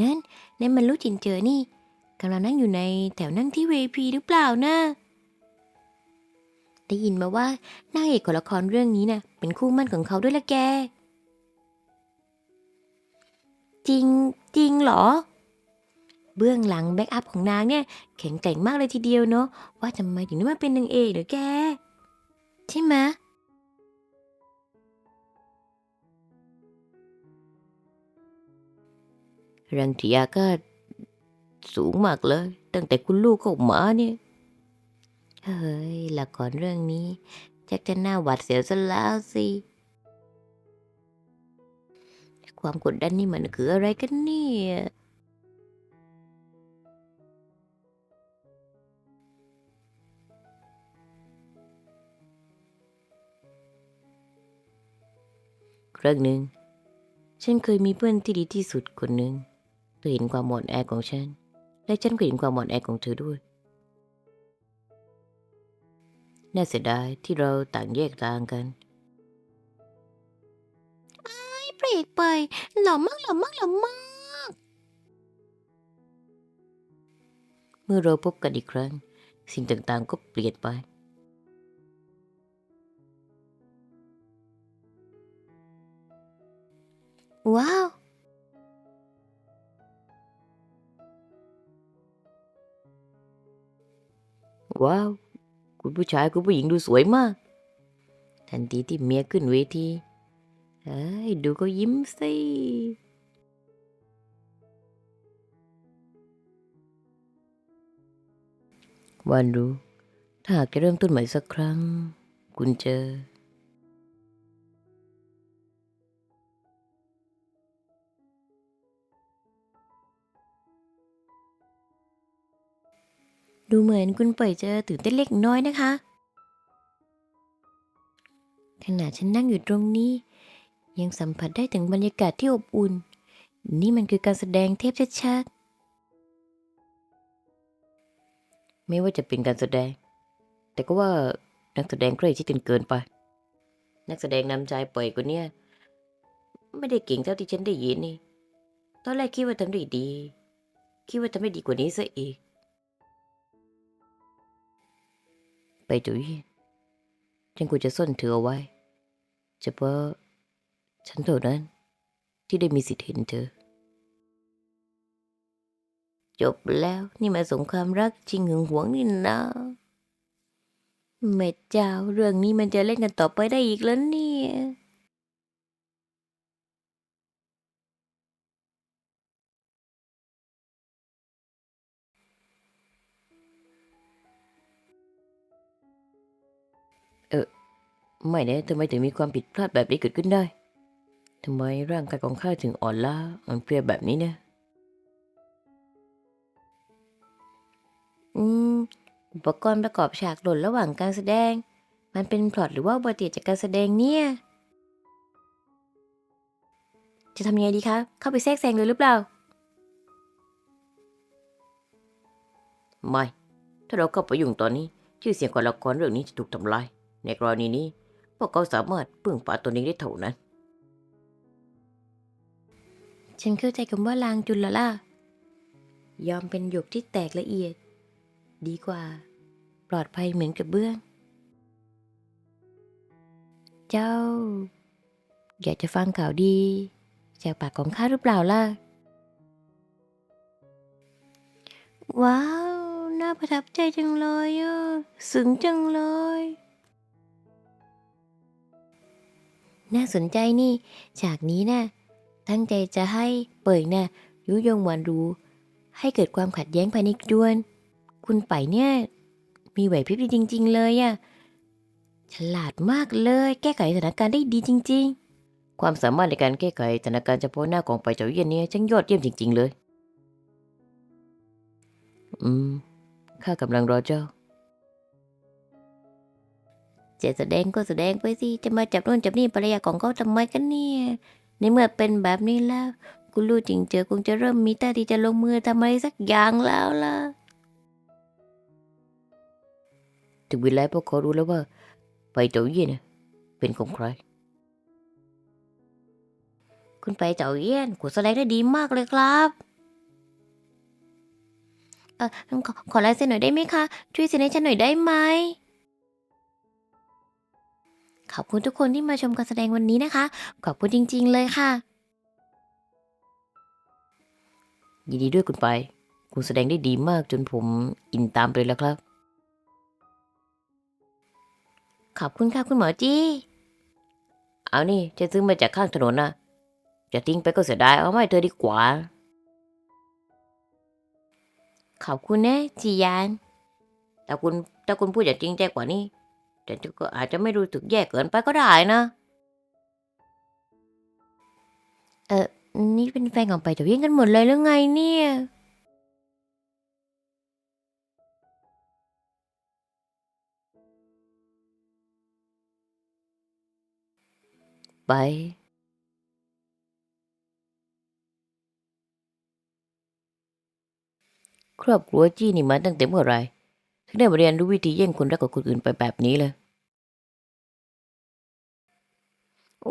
นั่นนั่นมันลูกจินเจอนี่กำลังนั่งอยู่ในแถวนั่งที่เวพีหรือเปล่านะ ได้ยินมาว่านางเอกของละครเรื่องนี้น่ะเป็นคู่มั่นของเขาด้วยละแก จริงจริงเหรอ เบื้องหลังแบ็กอัพของนางเนี่ยแข็งแกร่งมากเลยทีเดียวเนาะว่าทำไมถึงได้มาเป็นนางเอกเหรอแก ใช่ไหม รังทิยาก็สูงมากเลย ตั้งแต่คุณลูกเข้ามาเนี่ย เฮ้ยละครเรื่องนี้จักจะน่าหวาดเสียวซะแล้วสิ ความกดดันนี่มันคืออะไรกันเนี่ยครั้งหนึ่งฉันเคยมีเพื่อนที่ดีที่สุดคนหนึ่ง เธอเห็นความหมดแอของฉัน และฉันก็เห็นความหมดแอของเธอด้วย น่าเสียดายที่เราต่างแยกทางกันไอ้เปรกไปหล่อมากหล่อมากหล่อมาก เมื่อเราพบกันอีกครั้ง สิ่งต่างๆก็เปลี่ยนไปว้าว ว้าว คุณผู้ชายคุณผู้หญิงดูสวยมาก ทันทีที่เมียขึ้นเวทีเอ้ยดูก็ยิ้มสิวันรู้ถ้าหากจะเริ่มต้นใหม่สักครั้ง คุณเจอ ดูเหมือนคุณเปิดจะตื่นเต้นเล็กน้อยนะคะ ขณะฉันนั่งอยู่ตรงนี้ ยังสัมผัสได้ถึงบรรยากาศที่อบอุ่น นี่มันคือการแสดงเทพชัดๆไม่ว่าจะเป็นการแสดง แต่ก็ว่านักแสดงใกล้ชิดจนเกินไป นักแสดงนำใจปล่ยกว่าเนี้ยไม่ได้เก่งเท่าที่ฉันได้ยินนี่ ตอนแรกคิดว่าทำได้ดี คิดว่าทำได้ดีกว่านี้ซะอีก ไปจุยฉันควรจะซ่อนเธอเอาไว้เฉพาะฉันเท่านั้น ที่ได้มีสิทธิ์เห็นเธอ จบแล้วนี่มาสงครามรักจริงหึงหวงนี่นะแม่เจ้าเรื่องนี้มันจะเล่นกันต่อไปได้อีกแล้วเนี่ย ไม่นะทำไมถึงมีความผิดพลาดแบบนี้เกิดขึ้นได้ทำไมร่างกายของข้าถึงอ่อนล้าอ่อนเพลียแบบนี้เนี่ยอืมอุปกรณ์ประกอบฉากหล่นระหว่างการแสดง มันเป็นพล็อตหรือว่าอุบัติเหตุจากการแสดงเนี่ย จะทำยังไงดีคะ เข้าไปแทรกแซงเลยหรือเปล่า ไม่ ถ้าเราเข้าไปยุ่งตอนนี้ ชื่อเสียงของละครเรื่องนี้จะถูกทำลาย ในกรณีนี้ พวกเขาสามารถพึ่งพาตัวเองได้เท่านั้น ฉันเข้าใจคำว่าลางจุลละล่ะยอมเป็นหยกที่แตกละเอียด ดีกว่า ปลอดภัยเหมือนกับเบื้อง เจ้า อยากจะฟังข่าวดี จากปากของข้าหรือเปล่าล่ะ ว้าว น่าประทับใจจังเลยอะ ซึ้งจังเลย น่าสนใจนี่ ฉากนี้นะ่ะตั้งใจจะให้เปิดน่ะยุยงหวานรู้ ให้เกิดความขัดแย้งภายในจวน คุณไปเนี่ย มีไหวพริบดีจริง ๆ เลยอะฉลาดมากเลย แก้ไขสถานการณ์ได้ดีจริง ๆ ความสามารถในการแก้ไขสถานการณ์เฉพาะหน้าของไปเจ้าเย็นเนี่ยช่างยอดเยี่ยมจริง ๆ เลย อืม ข้ากำลังรอเจ้า จะแสดงก็แสดงไปสิ จะมาจับนู่นจับนี่ภรรยาของเขาทำไมกันเนี่ย ในเมื่อเป็นแบบนี้แล้วคุณลู่จริงเจอคงจะเริ่มมีท่าทีจะลงมือทำอะไรสักอย่างแล้วล่ะ ถึงเวลาพวกเขารู้แล้วว่า ไปเจ้าเยี่ยนน่ะเป็นของใคร คุณไปเจ้าเยี่ยนคุณแสดงได้ดีมากเลยครับเออขอขอลายเซ็นหน่อยได้ไหมคะ ช่วยเซ็นให้ฉันหน่อยได้ไหม ขอบคุณทุกคนที่มาชมการแสดงวันนี้นะคะ ขอบคุณจริง ๆ เลยค่ะ ยินดีด้วยคุณไป คุณแสดงได้ดีมากจนผมอินตามไปเลยแล้วครับ ขอบคุณค่ะคุณหมอจี้ เอานี่จะซื้อมาจากข้างถนนนะจะทิ้งไปก็เสียดายเอามาให้เธอดีกว่า ขอบคุณนะจียานถ้าคุณถ้าคุณพูดอย่างจริงใจกว่านี้ แต่ก็อาจจะไม่รู้สึกแย่เกินไปก็ได้นะนี่เป็นแฟนของไปเดี๋ยวเยี่ยงกันหมดเลยหรือไงเนี่ย ไป ครอบครัวจี้นี่มาตั้งแต่เมื่อไหร ถึงได้มาเรียนรู้วิธีแย่งคนรักกับคนอื่นไปแบบนี้เลย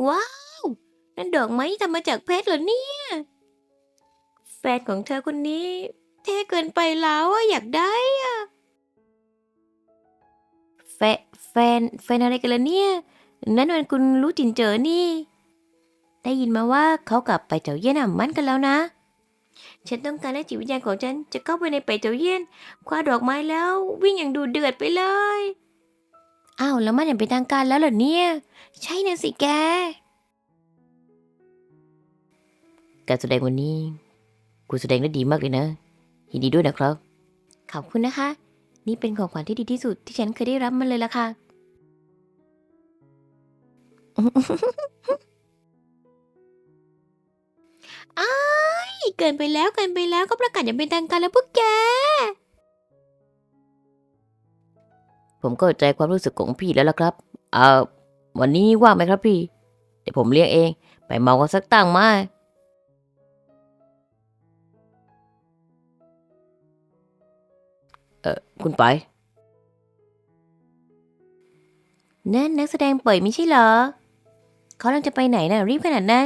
ว้าว นั่นดอกไม้ที่ทำมาจากเพชรเหรอเนี่ย แฟนของเธอคนนี้ เท่เกินไปแล้วอะอยากได้อะแฟแฟนแฟนอะไรกันล่ะเนี่ย นั่นมันคุณรู้จินเจอนี่ ได้ยินมาว่าเขากับไปเจ้าเยี่ยนอะมั่นกันแล้วนะ ฉันต้องการให้จิตวิญญาณของฉันจะเข้าไปในไปเจ้าเยี่ยนคว้าดอกไม้แล้ว วิ่งอย่างดูเดือดไปเลย อ้าวแล้วมันอย่างเป็นทางการแล้วเหรอเนี่ย ใช่นะสิแก การแสดงวันนี้ คุณแสดงได้ดีมากเลยนะยินดีด้วยนะครับ ขอบคุณนะคะ นี่เป็นของขวัญที่ดีที่สุดที่ฉันเคยได้รับมาเลยล่ะค่ะ เกินไปแล้วเกินไปแล้วก็ประกาศอย่างเป็นทางการแล้วพวกแก ผมก็เข้าใจความรู้สึกของพี่แล้วล่ะครับ เอ่อ วันนี้ว่างไหมครับพี่ เดี๋ยวผมเลี้ยงเอง ไปเมากันสักตั้งมาเออคุณไป นั่นนักแสดงเป่ยไม่ใช่เหรอ เขากำลังจะไปไหนน่ะรีบขนาดนั้น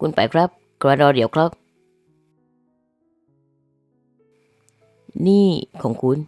คุณไปครับกระรอเดี๋ยวครับ นี่ของคุณ